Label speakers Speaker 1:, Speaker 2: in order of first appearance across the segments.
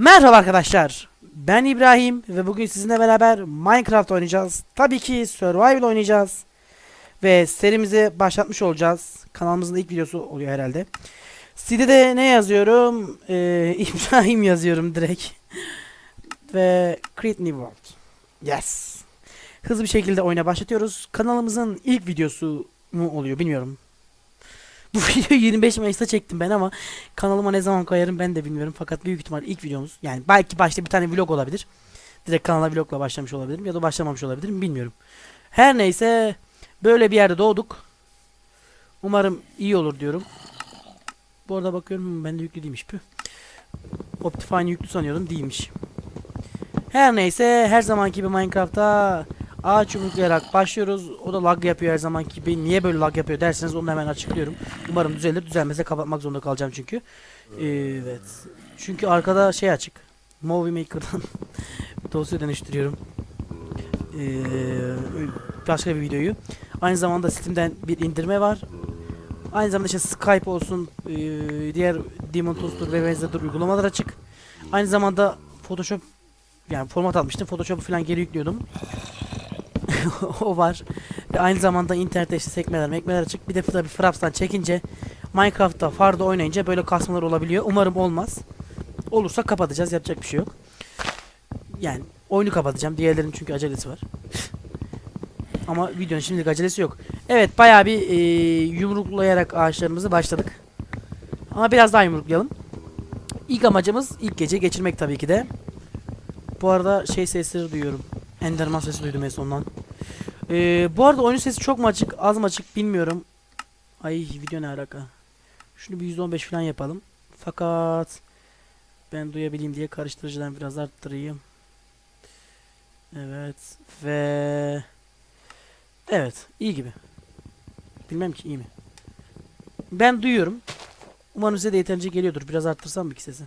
Speaker 1: Merhaba arkadaşlar. Ben İbrahim ve bugün sizinle beraber Minecraft oynayacağız. Tabii ki Survival oynayacağız. Ve serimizi başlatmış olacağız. Kanalımızın ilk videosu oluyor herhalde. Sitede ne yazıyorum? Ee, İbrahim yazıyorum direkt. ve Create New World. Yes. Hızlı bir şekilde oyuna başlatıyoruz. Kanalımızın ilk videosu mu oluyor bilmiyorum. Bu videoyu 25 Mayıs'ta çektim ben ama kanalıma ne zaman koyarım ben de bilmiyorum. Fakat büyük ihtimal ilk videomuz. Yani belki başta bir tane vlog olabilir. Direkt kanala vlogla başlamış olabilirim ya da başlamamış olabilirim bilmiyorum. Her neyse böyle bir yerde doğduk. Umarım iyi olur diyorum. Bu arada bakıyorum hmm, ben de yüklü değilmiş. Optifine yüklü sanıyordum değilmiş. Her neyse her zamanki gibi Minecraft'ta ağaç yumruklayarak başlıyoruz. O da lag yapıyor her zamanki gibi. Niye böyle lag yapıyor derseniz onu hemen açıklıyorum. Umarım düzelir. Düzelmese kapatmak zorunda kalacağım çünkü. Evet. Çünkü arkada şey açık. Movie Maker'dan dosya dönüştürüyorum. Ee, başka bir videoyu. Aynı zamanda Steam'den bir indirme var. Aynı zamanda işte Skype olsun, ee, diğer Demon Tools'tur ve benzeri uygulamalar açık. Aynı zamanda Photoshop yani format almıştım. Photoshop'u falan geri yüklüyordum. o var. Ve aynı zamanda internette işte sekmeler, mekmeler açık. Bir de tabii Fraps'tan çekince Minecraft'ta Far'da oynayınca böyle kasmalar olabiliyor. Umarım olmaz. Olursa kapatacağız. Yapacak bir şey yok. Yani oyunu kapatacağım. Diğerlerinin çünkü acelesi var. Ama videonun şimdilik acelesi yok. Evet bayağı bir e, yumruklayarak ağaçlarımızı başladık. Ama biraz daha yumruklayalım. İlk amacımız ilk gece geçirmek tabii ki de. Bu arada şey sesleri duyuyorum. Enderman sesi duydum en sondan. Ee, bu arada oyunun sesi çok mu açık az mı açık bilmiyorum. Ay video ne alaka. Şunu bir 115 falan yapalım. Fakat ben duyabileyim diye karıştırıcıdan biraz arttırayım. Evet ve Evet iyi gibi. Bilmem ki iyi mi. Ben duyuyorum. Umarım size de yeterince geliyordur. Biraz arttırsam mı ki sesi?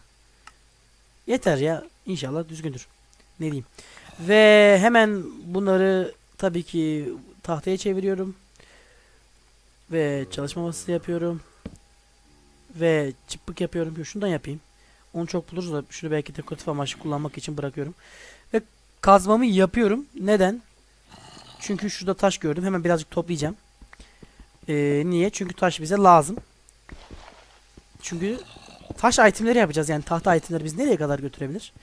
Speaker 1: Yeter ya. İnşallah düzgündür. Ne diyeyim. Ve hemen bunları tabii ki tahtaya çeviriyorum. Ve çalışma masası yapıyorum. Ve çıpık yapıyorum. Yo, Şundan yapayım. Onu çok buluruz da şunu belki dekoratif amaçlı kullanmak için bırakıyorum. Ve kazmamı yapıyorum. Neden? Çünkü şurada taş gördüm. Hemen birazcık toplayacağım. Ee, niye? Çünkü taş bize lazım. Çünkü taş itemleri yapacağız. Yani tahta itemleri biz nereye kadar götürebilir?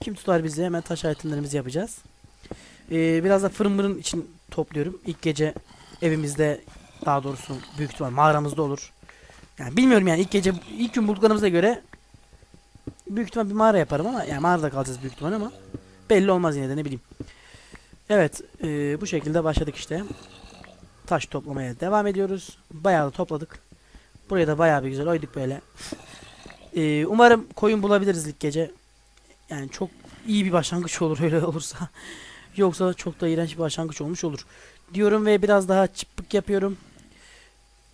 Speaker 1: Kim tutar bizi? Hemen taş itemlerimizi yapacağız. Ee, biraz da fırın için topluyorum. İlk gece evimizde daha doğrusu büyük ihtimal mağaramızda olur. Yani bilmiyorum yani ilk gece ilk gün bulduklarımıza göre büyük ihtimal bir mağara yaparım ama yani mağarada kalacağız büyük ihtimal ama belli olmaz yine de ne bileyim. Evet e, bu şekilde başladık işte. Taş toplamaya devam ediyoruz. Bayağı da topladık. Buraya da bayağı bir güzel oyduk böyle. E, umarım koyun bulabiliriz ilk gece. Yani çok iyi bir başlangıç olur öyle olursa. Yoksa çok da iğrenç bir başlangıç olmuş olur. Diyorum ve biraz daha çıpık yapıyorum.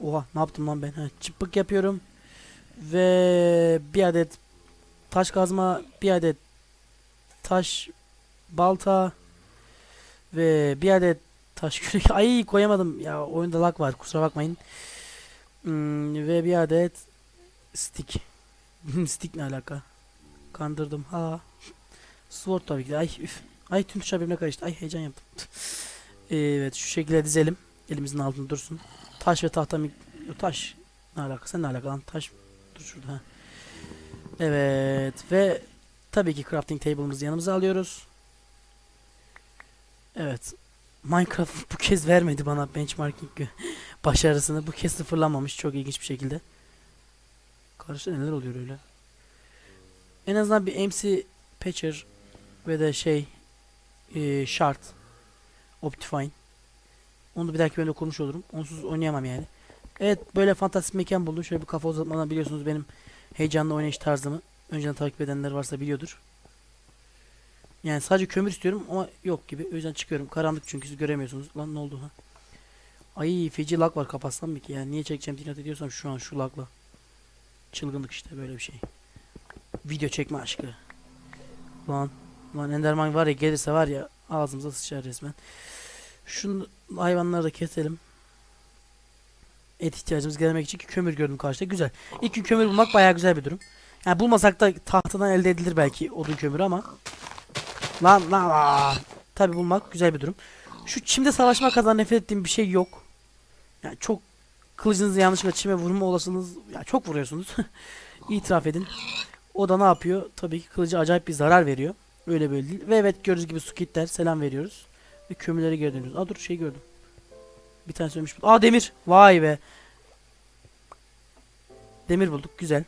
Speaker 1: Oha ne yaptım lan ben? Ha, çıpık yapıyorum. Ve bir adet taş kazma, bir adet taş balta ve bir adet taş kürek. Ay koyamadım ya oyunda lag var kusura bakmayın. Hmm, ve bir adet stick. stick ne alaka? Kandırdım ha. Sword tabii ki de. Ay üf. Ay tüm tuşlar birbirine karıştı. Ay heyecan yaptım. evet şu şekilde dizelim. Elimizin altında dursun. Taş ve tahta mı? Taş. Ne alaka? Sen ne alaka lan? Taş. Dur şurada. Evet ve tabii ki crafting table'ımızı yanımıza alıyoruz. Evet. Minecraft bu kez vermedi bana benchmarking başarısını. Bu kez sıfırlanmamış çok ilginç bir şekilde. Karşıda neler oluyor öyle? En azından bir MC Patcher ve de şey e, Shard Optifine. Onu da bir dahaki bölümde kurmuş olurum. Onsuz oynayamam yani. Evet böyle fantastik mekan buldum. Şöyle bir kafa uzatmadan biliyorsunuz benim heyecanlı oynayış tarzımı. Önceden takip edenler varsa biliyordur. Yani sadece kömür istiyorum ama yok gibi. O yüzden çıkıyorum. Karanlık çünkü siz göremiyorsunuz. Lan ne oldu ha? Ay feci lag var kapatsam mı ki? Yani niye çekeceğim dinat ediyorsam şu an şu lagla. Çılgınlık işte böyle bir şey. Video çekme aşkı. Lan. Lan Enderman var ya gelirse var ya ağzımıza sıçar resmen. Şu hayvanları da keselim. Et ihtiyacımız gelmek için ki kömür gördüm karşıda. Güzel. İlk gün kömür bulmak bayağı güzel bir durum. Yani bulmasak da tahtadan elde edilir belki odun kömürü ama. Lan lan lan. Tabi bulmak güzel bir durum. Şu çimde savaşma kadar nefret ettiğim bir şey yok. Yani çok kılıcınızı yanlışlıkla çime vurma olasılığınız ya çok vuruyorsunuz. İtiraf edin. O da ne yapıyor? Tabii ki kılıcı acayip bir zarar veriyor. Öyle böyle değil. Ve evet gördüğünüz gibi sukitler selam veriyoruz. Ve kömürleri geri dönüyoruz. Aa dur şey gördüm. Bir tane söylemiş. Aa demir. Vay be. Demir bulduk. Güzel.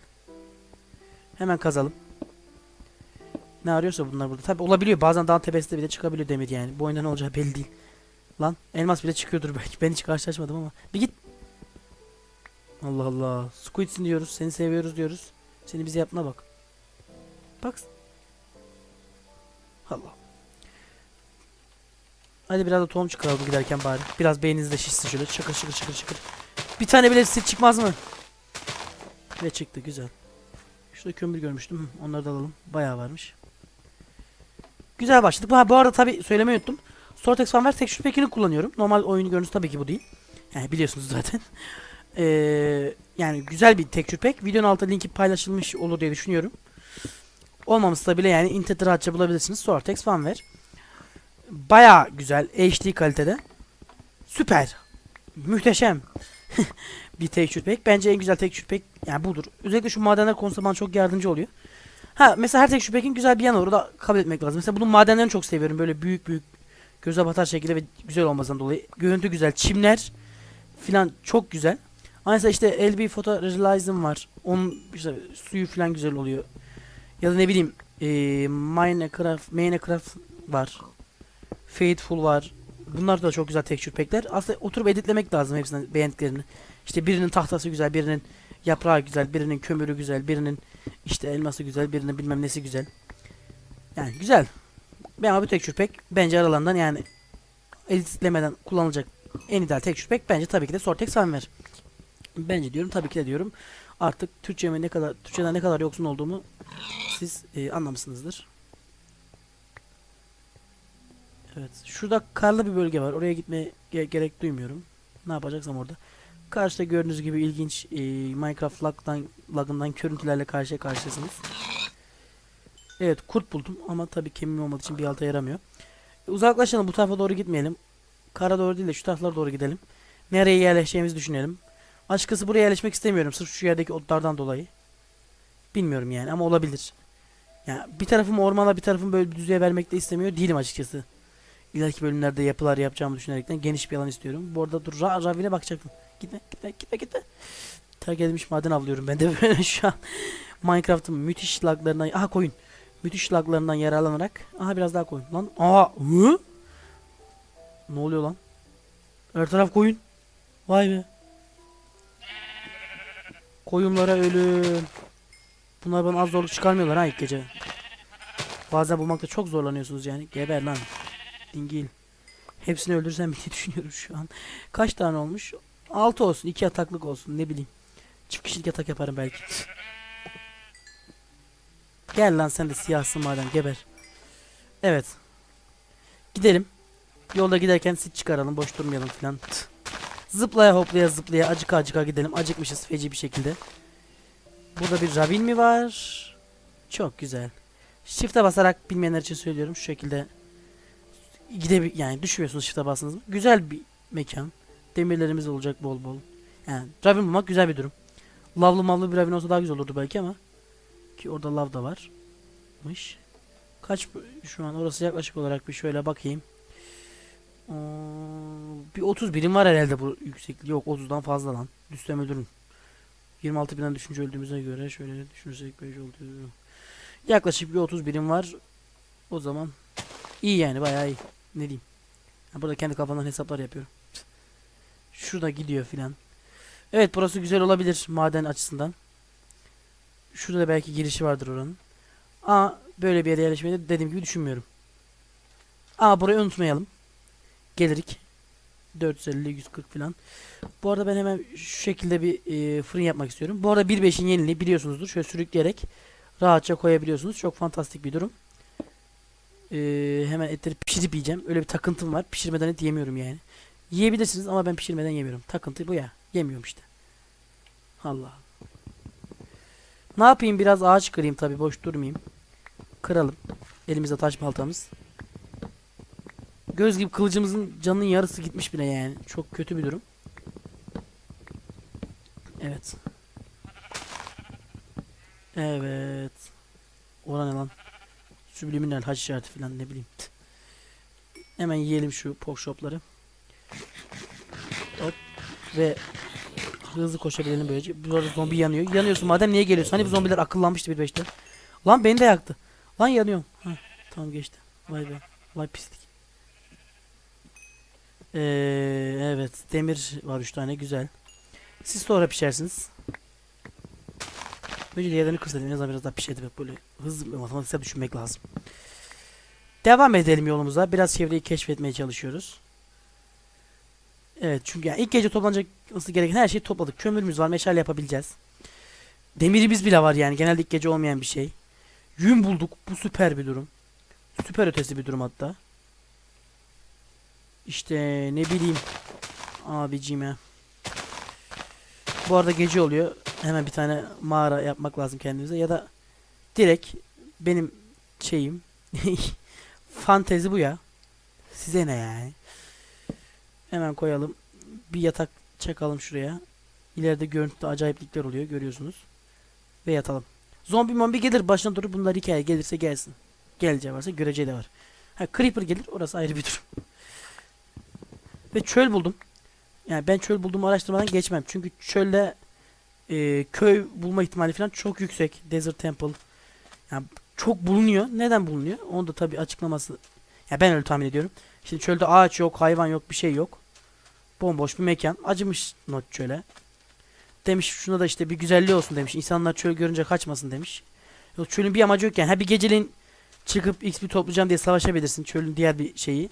Speaker 1: Hemen kazalım. Ne arıyorsa bunlar burada. Tabi olabiliyor. Bazen dağın tepesinde bile çıkabiliyor demir yani. Bu oyunda ne olacağı belli değil. Lan elmas bile çıkıyordur belki. Ben hiç karşılaşmadım ama. Bir git. Allah Allah. Squid'sin diyoruz. Seni seviyoruz diyoruz. Seni bize yapına bak. Bak. Allah. Hadi biraz da tohum çıkaralım giderken bari. Biraz beyniniz de şişsin şöyle. Çıkır çıkır çıkır çıkır. Bir tane bile sit çıkmaz mı? Ve çıktı güzel. Şurada kömür görmüştüm. Onları da alalım. Bayağı varmış. Güzel başladık. Ha, bu arada tabi söylemeyi unuttum. Sortex Fanware Texture Pack'ini kullanıyorum. Normal oyunu görünüş tabii ki bu değil. Yani biliyorsunuz zaten. Ee, yani güzel bir texture pack. Videonun altında linki paylaşılmış olur diye düşünüyorum. Olmamışsa bile yani internette rahatça bulabilirsiniz. Sortex Fanware. Baya güzel. HD kalitede. Süper. Muhteşem. bir texture pack. Bence en güzel texture pack yani budur. Özellikle şu madenler konusunda bana çok yardımcı oluyor. Ha mesela her texture pack'in güzel bir yanı var. O da kabul etmek lazım. Mesela bunun madenlerini çok seviyorum. Böyle büyük büyük göze batar şekilde ve güzel olmasından dolayı. Görüntü güzel. Çimler filan çok güzel. Mesela işte LB Photorealism var. Onun işte suyu filan güzel oluyor. Ya da ne bileyim e, Minecraft, Minecraft var. Faithful var. Bunlar da çok güzel texture pack'ler. Aslında oturup editlemek lazım hepsinin beğendiklerini. İşte birinin tahtası güzel, birinin yaprağı güzel, birinin kömürü güzel, birinin işte elması güzel, birinin bilmem nesi güzel. Yani güzel. Ben bu texture pack bence aralarından yani editlemeden kullanılacak en ideal texture pack bence tabii ki de Sortex Fanware. Bence diyorum tabii ki de diyorum. Artık Türkçeme ne kadar Türkçeden ne kadar yoksun olduğumu siz e, anlamışsınızdır. Evet. Şurada karlı bir bölge var. Oraya gitmeye ge- gerek duymuyorum. Ne yapacaksam orada. Karşıda gördüğünüz gibi ilginç e, Minecraft lag'dan, lag'ından görüntülerle karşıya karşıyasınız. Evet kurt buldum ama tabii kemiğim olmadığı için bir alta yaramıyor. E, uzaklaşalım bu tarafa doğru gitmeyelim. Kara doğru değil de şu taraflara doğru gidelim. Nereye yerleşeceğimizi düşünelim. Açıkçası buraya yerleşmek istemiyorum sırf şu yerdeki otlardan dolayı. Bilmiyorum yani ama olabilir. Yani bir tarafım ormana bir tarafım böyle düzeye vermek de istemiyor değilim açıkçası. İleriki bölümlerde yapılar yapacağımı düşünerekten geniş bir alan istiyorum. Bu arada dur Ra Ravin'e bakacaktım. Gitme gitme gitme gitme. Terk edilmiş maden avlıyorum ben de böyle şu an. Minecraft'ın müthiş laglarından aha koyun. Müthiş laglarından yararlanarak aha biraz daha koyun lan. Aa hı? Ne oluyor lan? Her taraf koyun. Vay be. Koyunlara ölüm. Bunlar bana az zorluk çıkarmıyorlar ha ilk gece. Bazen bulmakta çok zorlanıyorsunuz yani. Geber lan. Dingil. Hepsini öldürsem diye düşünüyorum şu an. Kaç tane olmuş? 6 olsun. 2 yataklık olsun. Ne bileyim. Çift kişilik yatak yaparım belki. Gel lan sen de siyahsın madem. Geber. Evet. Gidelim. Yolda giderken sit çıkaralım. Boş durmayalım filan. Zıplaya hoplaya zıplaya acıka acıka gidelim. Acıkmışız feci bir şekilde. Burada bir ravin mi var? Çok güzel. Shift'e basarak bilmeyenler için söylüyorum. Şu şekilde gide yani düşmüyorsunuz shift'e bastınız mı? Güzel bir mekan. Demirlerimiz olacak bol bol. Yani ravin bulmak güzel bir durum. Lavlı mavlı bir ravin olsa daha güzel olurdu belki ama ki orada lav da varmış. Kaç şu an orası yaklaşık olarak bir şöyle bakayım. Aa, bir 30 birim var herhalde bu yüksekliği. Yok 30'dan fazla lan. Düşsem ölürüm. 26 binden düşünce öldüğümüze göre şöyle düşünürsek 5 oldu. Yaklaşık bir 30 birim var. O zaman iyi yani bayağı iyi. Ne diyeyim. Ha, burada kendi kafamdan hesaplar yapıyorum. Şurada gidiyor filan. Evet burası güzel olabilir maden açısından. Şurada da belki girişi vardır oranın. Ama böyle bir yere yerleşmeyi de dediğim gibi düşünmüyorum. Ama burayı unutmayalım. Gelirik. 450 140 falan. Bu arada ben hemen şu şekilde bir e, fırın yapmak istiyorum. Bu arada 1.5'in yeniliği biliyorsunuzdur. Şöyle sürükleyerek rahatça koyabiliyorsunuz. Çok fantastik bir durum. E, hemen etleri pişirip yiyeceğim. Öyle bir takıntım var. Pişirmeden et yemiyorum yani. Yiyebilirsiniz ama ben pişirmeden yemiyorum. Takıntı bu ya. Yemiyorum işte. Allah. Ne yapayım biraz ağaç kırayım tabi boş durmayayım. Kıralım. Elimizde taş baltamız. Göz gibi kılıcımızın canının yarısı gitmiş bile yani. Çok kötü bir durum. Evet. Evet. Ora ne lan? Subliminal haç işareti falan ne bileyim. Hemen yiyelim şu pork shopları. Hop. Ve hızlı koşabilelim böylece. Bu arada zombi yanıyor. Yanıyorsun madem niye geliyorsun? Hani bu zombiler akıllanmıştı bir beşte. Lan beni de yaktı. Lan yanıyorum. Heh, tamam geçti. Vay be. Vay pislik. Ee, evet. Demir var 3 tane. Güzel. Siz sonra pişersiniz. Önce yerlerini kırsaydım. En azından biraz daha pişirdi. Böyle hızlı matematiksel düşünmek lazım. Devam edelim yolumuza. Biraz çevreyi keşfetmeye çalışıyoruz. Evet çünkü yani ilk gece toplanacak olması gereken her şeyi topladık. Kömürümüz var, meşale yapabileceğiz. Demirimiz bile var yani genelde ilk gece olmayan bir şey. Yün bulduk. Bu süper bir durum. Süper ötesi bir durum hatta. İşte ne bileyim. Abicime. Bu arada gece oluyor. Hemen bir tane mağara yapmak lazım kendimize ya da direkt benim şeyim fantezi bu ya. Size ne yani? Hemen koyalım. Bir yatak çakalım şuraya. İleride görüntüde acayiplikler oluyor görüyorsunuz. Ve yatalım. Zombi mombi gelir başına durup bunlar hikaye gelirse gelsin. Geleceği varsa göreceği de var. Ha Creeper gelir orası ayrı bir durum. Ve çöl buldum. Yani ben çöl bulduğumu araştırmadan geçmem. Çünkü çölde e, köy bulma ihtimali falan çok yüksek. Desert Temple. Yani çok bulunuyor. Neden bulunuyor? Onu da tabii açıklaması. Ya ben öyle tahmin ediyorum. Şimdi çölde ağaç yok, hayvan yok, bir şey yok. Bomboş bir mekan. Acımış not çöle. Demiş şuna da işte bir güzelliği olsun demiş. İnsanlar çöl görünce kaçmasın demiş. Yok çölün bir amacı yok yani. Ha bir geceliğin çıkıp XP toplayacağım diye savaşabilirsin. Çölün diğer bir şeyi.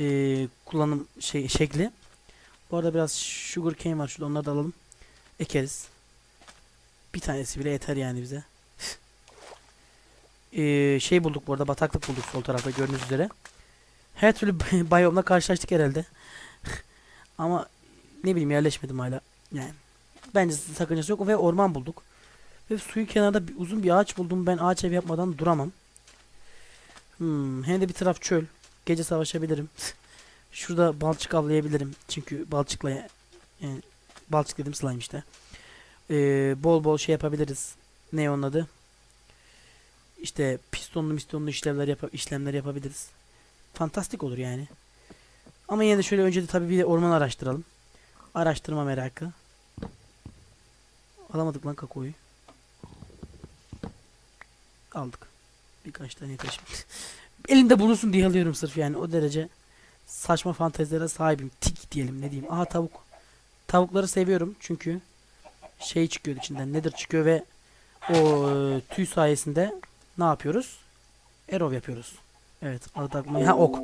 Speaker 1: Ee, kullanım şey şekli. Bu arada biraz sugar cane var. Şurada onları da alalım. Ekeriz. Bir tanesi bile yeter yani bize. Ee, şey bulduk bu arada. Bataklık bulduk sol tarafta gördüğünüz üzere. Her türlü biyomla karşılaştık herhalde. Ama ne bileyim yerleşmedim hala. Yani bence sakıncası yok ve orman bulduk. Ve suyun kenarında bir, uzun bir ağaç buldum. Ben ağaç ev yapmadan duramam. Hmm, hem de bir taraf çöl. Gece savaşabilirim. Şurada balçık avlayabilirim. Çünkü balçıkla yani balçık dedim slime işte. Ee, bol bol şey yapabiliriz. Ne onun adı? İşte pistonlu mistonlu işlemler yap işlemler yapabiliriz. Fantastik olur yani. Ama yine de şöyle önce de tabii bir de orman araştıralım. Araştırma merakı. Alamadık lan kakoyu. Aldık. Birkaç tane şimdi. Elimde bulunsun diye alıyorum sırf yani o derece saçma fantezilere sahibim. Tik diyelim ne diyeyim. Aha tavuk. Tavukları seviyorum çünkü şey çıkıyor içinden. Nedir çıkıyor ve o e, tüy sayesinde ne yapıyoruz? Erov yapıyoruz. Evet. Adı aklıma- Ha ok.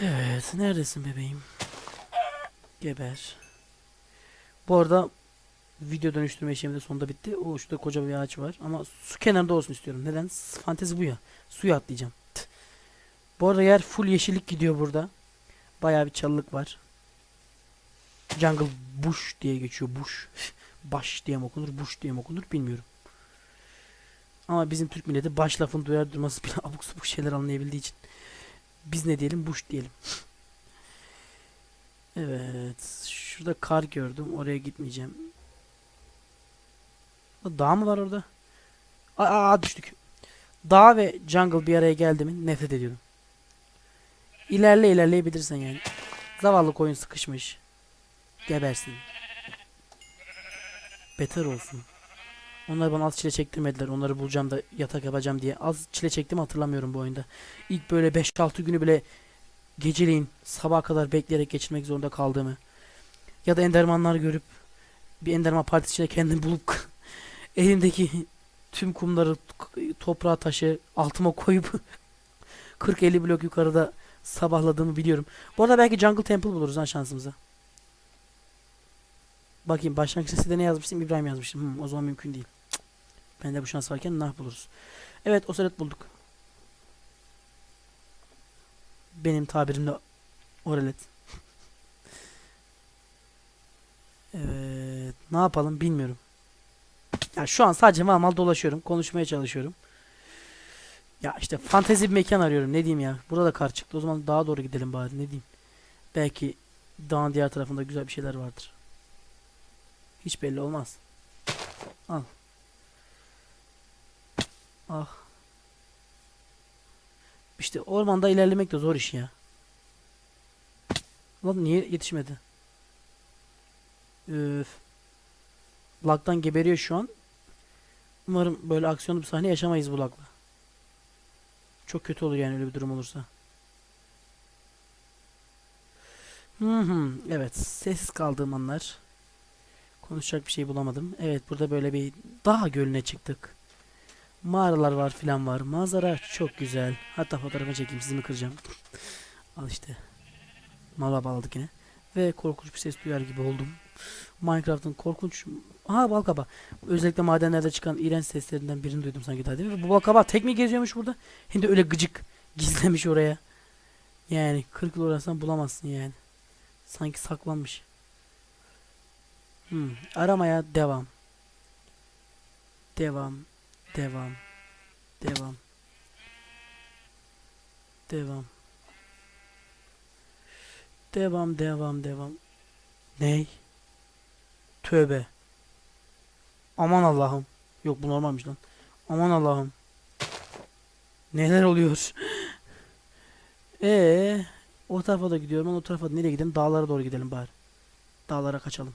Speaker 1: Evet. Neredesin bebeğim? Geber. Bu arada video dönüştürme işlemi de sonunda bitti. O şurada koca bir ağaç var. Ama su kenarında olsun istiyorum. Neden? Fantezi bu ya. Suya atlayacağım. Bu arada yer full yeşillik gidiyor burada. Bayağı bir çalılık var. Jungle Bush diye geçiyor. Bush. Baş diye mi okunur? Bush diye mi okunur? Bilmiyorum. Ama bizim Türk milleti baş lafını duyar durması bile abuk sabuk şeyler anlayabildiği için. Biz ne diyelim? Bush diyelim. Evet. Şurada kar gördüm. Oraya gitmeyeceğim. Dağ mı var orada? Aa, aa, düştük. Dağ ve jungle bir araya geldi mi nefret ediyorum. İlerle ilerleyebilirsen yani. Zavallı koyun sıkışmış. Gebersin. Beter olsun. Onlar bana az çile çektirmediler. Onları bulacağım da yatak yapacağım diye. Az çile çektim hatırlamıyorum bu oyunda. İlk böyle 5-6 günü bile geceleyin sabaha kadar bekleyerek geçirmek zorunda kaldığımı. Ya da endermanlar görüp bir enderman partisine kendim bulup elimdeki tüm kumları toprağa taşı altıma koyup 40-50 blok yukarıda sabahladığımı biliyorum. Bu arada belki Jungle Temple buluruz ha şansımıza. Bakayım başlangıç sitede ne yazmıştım? İbrahim yazmıştım. Hmm, o zaman mümkün değil. Ben de bu şans varken nah buluruz. Evet o seret bulduk. Benim tabirimle oralet. evet. Ne yapalım bilmiyorum. Ya şu an sadece mal mal dolaşıyorum. Konuşmaya çalışıyorum. Ya işte fantezi bir mekan arıyorum. Ne diyeyim ya. Burada da kar çıktı. O zaman daha doğru gidelim bari. Ne diyeyim. Belki dağın diğer tarafında güzel bir şeyler vardır. Hiç belli olmaz. Al. Ah. İşte ormanda ilerlemek de zor iş ya. Lan niye yetişmedi? Üf. Lag'dan geberiyor şu an. Umarım böyle aksiyonlu bir sahne yaşamayız bu lag'la. Çok kötü olur yani öyle bir durum olursa. Hı hı. Evet. Sessiz kaldığım anlar. Konuşacak bir şey bulamadım. Evet burada böyle bir dağ gölüne çıktık. Mağaralar var filan var. Manzara çok güzel. Hatta fotoğrafı çekeyim sizi mi kıracağım. Al işte. Mala bağladık yine. Ve korkunç bir ses duyar gibi oldum. Minecraft'ın korkunç... Aha balkaba. Özellikle madenlerde çıkan iğrenç seslerinden birini duydum sanki daha değil mi? Bu balkaba tek mi geziyormuş burada? Hem de öyle gıcık gizlemiş oraya. Yani 40 yıl uğraşsan bulamazsın yani. Sanki saklanmış. Hmm, aramaya devam. Devam. Devam. Devam. Devam. Devam, devam, devam. Ney? Tövbe. Aman Allah'ım. Yok bu normalmiş lan. Aman Allah'ım. Neler oluyor? Ee, o tarafa da gidiyorum. Ben o tarafa nereye gidelim? Dağlara doğru gidelim bari. Dağlara kaçalım.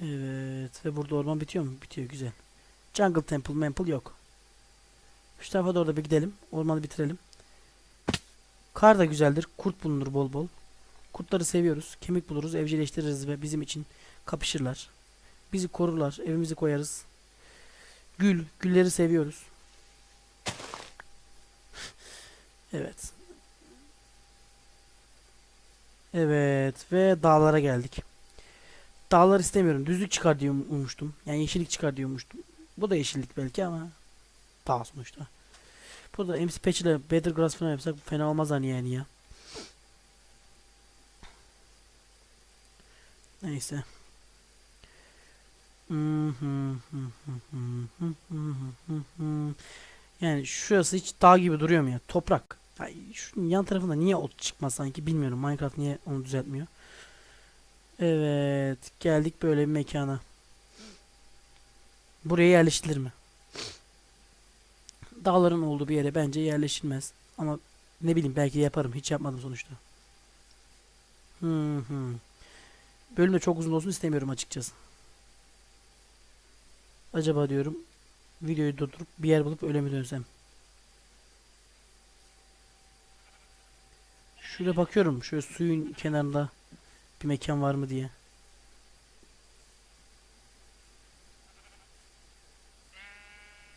Speaker 1: Evet. Ve burada orman bitiyor mu? Bitiyor. Güzel. Jungle Temple, Memple yok. Şu tarafa doğru da bir gidelim. Ormanı bitirelim. Kar da güzeldir. Kurt bulunur bol bol. Kurtları seviyoruz. Kemik buluruz, evcilleştiririz ve bizim için kapışırlar. Bizi korurlar, evimizi koyarız. Gül, gülleri seviyoruz. Evet. Evet ve dağlara geldik. Dağlar istemiyorum. Düzlük çıkar diye ummuştum. Yani yeşillik çıkar diye ummuştum. Bu da yeşillik belki ama dağ sonuçta. Burada MC Patch ile Better Grass falan yapsak fena olmaz hani yani ya. Neyse. Yani şurası hiç dağ gibi duruyor mu ya? Toprak. Ay, şunun yan tarafında niye ot çıkmaz sanki bilmiyorum. Minecraft niye onu düzeltmiyor. Evet. Geldik böyle bir mekana. Buraya yerleştirilir mi? Dağların olduğu bir yere bence yerleşilmez. Ama ne bileyim belki yaparım. Hiç yapmadım sonuçta. Hı hı. Bölüm de çok uzun olsun istemiyorum açıkçası. Acaba diyorum videoyu durdurup bir yer bulup öyle mi dönsem? Şuraya bakıyorum. Şöyle suyun kenarında bir mekan var mı diye.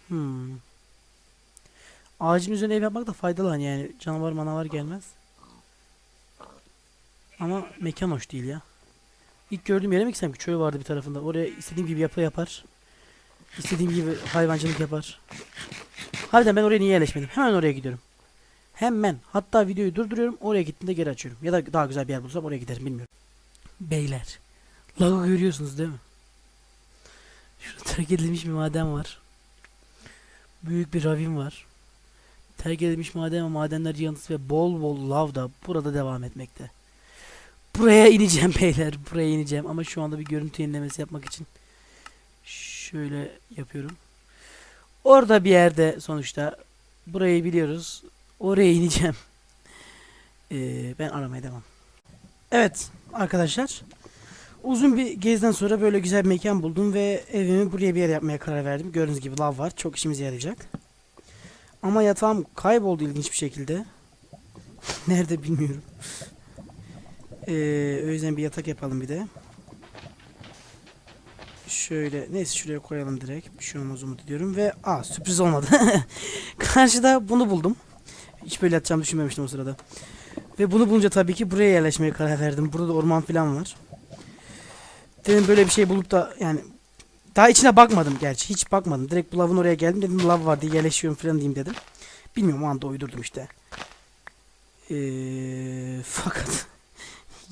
Speaker 1: Hmm. Ağacın üzerine ev yapmak da faydalı hani yani canavar manavar gelmez. Ama mekan hoş değil ya. İlk gördüğüm yere mi gitsem ki köy vardı bir tarafında. Oraya istediğim gibi yapı yapar. İstediğim gibi hayvancılık yapar. Harbiden ben oraya niye yerleşmedim? Hemen oraya gidiyorum. Hemen. Hatta videoyu durduruyorum. Oraya gittiğimde geri açıyorum. Ya da daha güzel bir yer bulsam oraya giderim bilmiyorum. Beyler. Lagı görüyorsunuz değil mi? Şurada terk edilmiş bir maden var. Büyük bir ravin var. Terk edilmiş maden ve madenler yıkıntısı ve bol bol lav da burada devam etmekte. Buraya ineceğim beyler. Buraya ineceğim ama şu anda bir görüntü yenilemesi yapmak için şöyle yapıyorum. Orada bir yerde sonuçta burayı biliyoruz. Oraya ineceğim. Ee, ben aramaya devam. Evet arkadaşlar. Uzun bir gezden sonra böyle güzel bir mekan buldum ve evimi buraya bir yer yapmaya karar verdim. Gördüğünüz gibi lav var. Çok işimize yarayacak. Ama yatağım kayboldu ilginç bir şekilde. Nerede bilmiyorum. Ee, o yüzden bir yatak yapalım bir de. Şöyle neyse şuraya koyalım direkt. Bir şey olmaz umut ediyorum ve aa sürpriz olmadı. Karşıda bunu buldum. Hiç böyle yatacağımı düşünmemiştim o sırada. Ve bunu bulunca tabii ki buraya yerleşmeye karar verdim. Burada orman falan var. Dedim böyle bir şey bulup da yani daha içine bakmadım gerçi. Hiç bakmadım. Direkt bu lavın oraya geldim. Dedim lav var diye yerleşiyorum falan diyeyim dedim. Bilmiyorum o anda uydurdum işte. Ee, fakat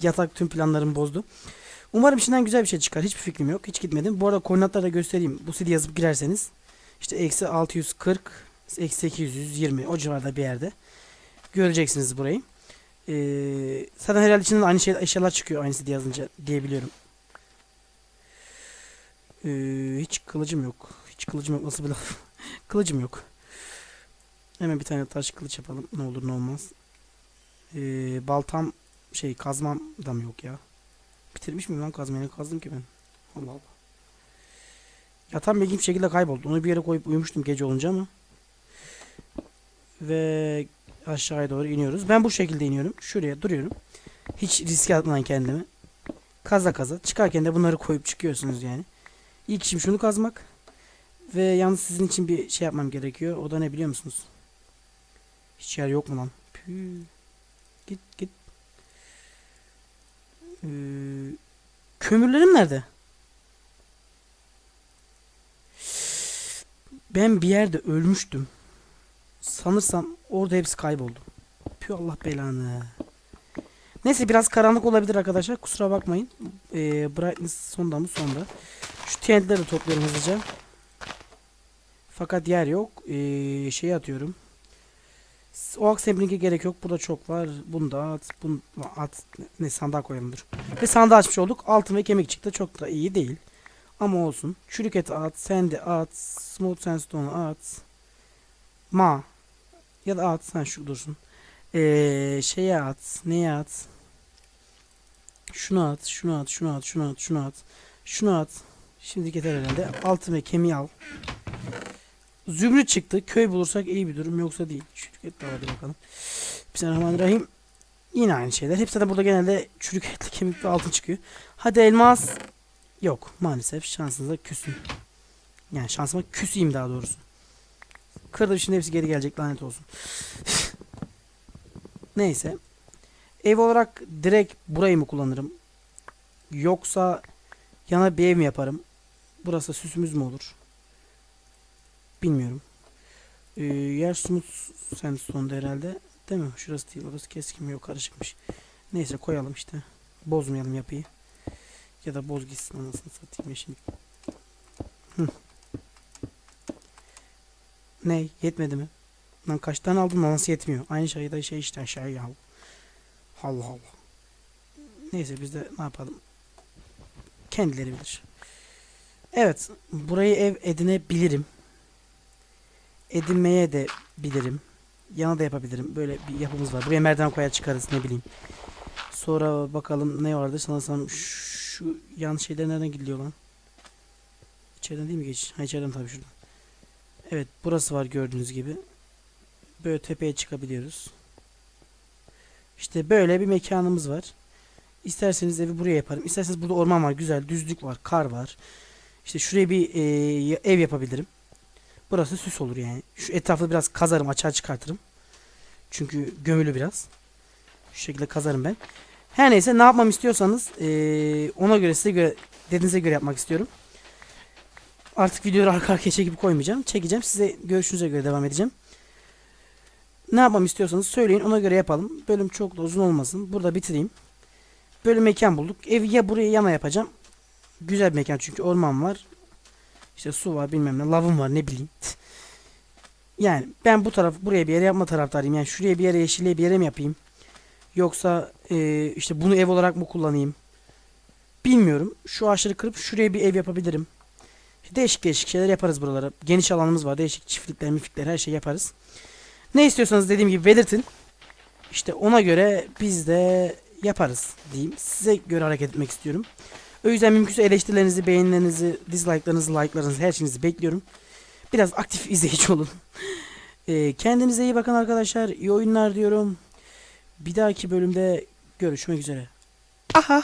Speaker 1: yatak tüm planlarımı bozdu. Umarım içinden güzel bir şey çıkar. Hiçbir fikrim yok. Hiç gitmedim. Bu arada koordinatları da göstereyim. Bu CD yazıp girerseniz. işte eksi 640 eksi 820 o civarda bir yerde. Göreceksiniz burayı. Ee, zaten herhalde içinden aynı şey, eşyalar çıkıyor aynı CD yazınca diyebiliyorum. Ee, hiç kılıcım yok. Hiç kılıcım yok. Nasıl bir laf? kılıcım yok. Hemen bir tane taş kılıç yapalım. Ne olur ne olmaz. Ee, baltam şey kazmam da mı yok ya? Bitirmiş miyim lan kazmayı? Kazdım ki ben? Allah Allah. Yatağım ilginç bir şekilde kayboldu. Onu bir yere koyup uyumuştum gece olunca ama. Ve aşağıya doğru iniyoruz. Ben bu şekilde iniyorum. Şuraya duruyorum. Hiç riske atmadan kendimi. Kaza kaza. Çıkarken de bunları koyup çıkıyorsunuz yani. İlk işim şunu kazmak. Ve yalnız sizin için bir şey yapmam gerekiyor. O da ne biliyor musunuz? Hiç yer yok mu lan? Püh. Git git. Ee, kömürlerim nerede? Ben bir yerde ölmüştüm. Sanırsam orada hepsi kayboldu. Püh Allah belanı. Neyse biraz karanlık olabilir arkadaşlar. Kusura bakmayın. Ee, brightness sonda mı? Sonda. Şu TNT'leri de topluyorum hızlıca. Fakat yer yok. Ee, şey atıyorum. O aksembling'e gerek yok. Burada çok var. Bunu da at. Bunu at. Ne sandığa koyalım dur. Ve sandığı açmış olduk. Altın ve kemik çıktı. Çok da iyi değil. Ama olsun. Çürük eti at. Sandi at. Smooth sandstone'u at. Ma. Ya da at. Sen şu dursun. Ee, şeye at. Neye at? Şunu at. Şunu at. Şunu at. Şunu at. Şunu at. Şunu at. Şimdi yeter herhalde. Altın ve kemiği al. Zümrüt çıktı. Köy bulursak iyi bir durum yoksa değil. Çürük et var hadi bakalım. Bismillahirrahmanirrahim. Yine aynı şeyler. Hepsi de burada genelde çürük etli kemik ve altın çıkıyor. Hadi elmas. Yok maalesef şansınıza küsüm. Yani şansıma küseyim daha doğrusu. Kırdım şimdi hepsi geri gelecek lanet olsun. Neyse. Ev olarak direkt burayı mı kullanırım? Yoksa yana bir ev mi yaparım? Burası süsümüz mü olur? Bilmiyorum. Ee, yer smooth sandstone'da herhalde. Değil mi? Şurası değil. Orası keskin? Yok karışıkmış. Neyse koyalım işte. Bozmayalım yapıyı. Ya da boz gitsin anasını satayım ya şimdi. Hı. Ne? Yetmedi mi? Lan kaç tane aldım nasıl yetmiyor? Aynı şey de şey işte aşağıya ya. Allah Allah. Neyse biz de ne yapalım? Kendileri bilir. Evet. Burayı ev edinebilirim. Edinmeye de bilirim. Yana da yapabilirim. Böyle bir yapımız var. Buraya merdiven koyar çıkarız ne bileyim. Sonra bakalım ne vardı. Sanırsam şu yan şeyler nereden gidiyor lan? İçeriden değil mi geç? Ha içeriden tabii şuradan. Evet burası var gördüğünüz gibi. Böyle tepeye çıkabiliyoruz. İşte böyle bir mekanımız var. İsterseniz evi buraya yaparım. İsterseniz burada orman var. Güzel. Düzlük var. Kar var. İşte şuraya bir e, ev yapabilirim. Burası süs olur yani. Şu etrafı biraz kazarım. Açığa çıkartırım. Çünkü gömülü biraz. Şu şekilde kazarım ben. Her neyse ne yapmam istiyorsanız e, ona göre size göre dediğinize göre yapmak istiyorum. Artık videoları arka arkaya çekip koymayacağım. Çekeceğim. Size görüşünüze göre devam edeceğim. Ne yapmam istiyorsanız söyleyin. Ona göre yapalım. Bölüm çok da uzun olmasın. Burada bitireyim. Böyle mekan bulduk. Evi ya buraya yana yapacağım. Güzel bir mekan çünkü orman var. İşte su var bilmem ne. Lavım var ne bileyim. Yani ben bu taraf buraya bir yere yapma taraftarıyım. Yani şuraya bir yere yeşilliğe bir yere mi yapayım? Yoksa e, işte bunu ev olarak mı kullanayım? Bilmiyorum. Şu ağaçları kırıp şuraya bir ev yapabilirim. Değişik değişik şeyler yaparız buralara. Geniş alanımız var. Değişik çiftlikler, mifikler her şey yaparız. Ne istiyorsanız dediğim gibi belirtin. İşte ona göre biz de yaparız diyeyim. Size göre hareket etmek istiyorum. O yüzden mümkünse eleştirilerinizi, beğenilerinizi, dislike'larınızı, like'larınızı, her şeyinizi bekliyorum. Biraz aktif izleyici olun. Ee, kendinize iyi bakın arkadaşlar. İyi oyunlar diyorum. Bir dahaki bölümde görüşmek üzere. Aha.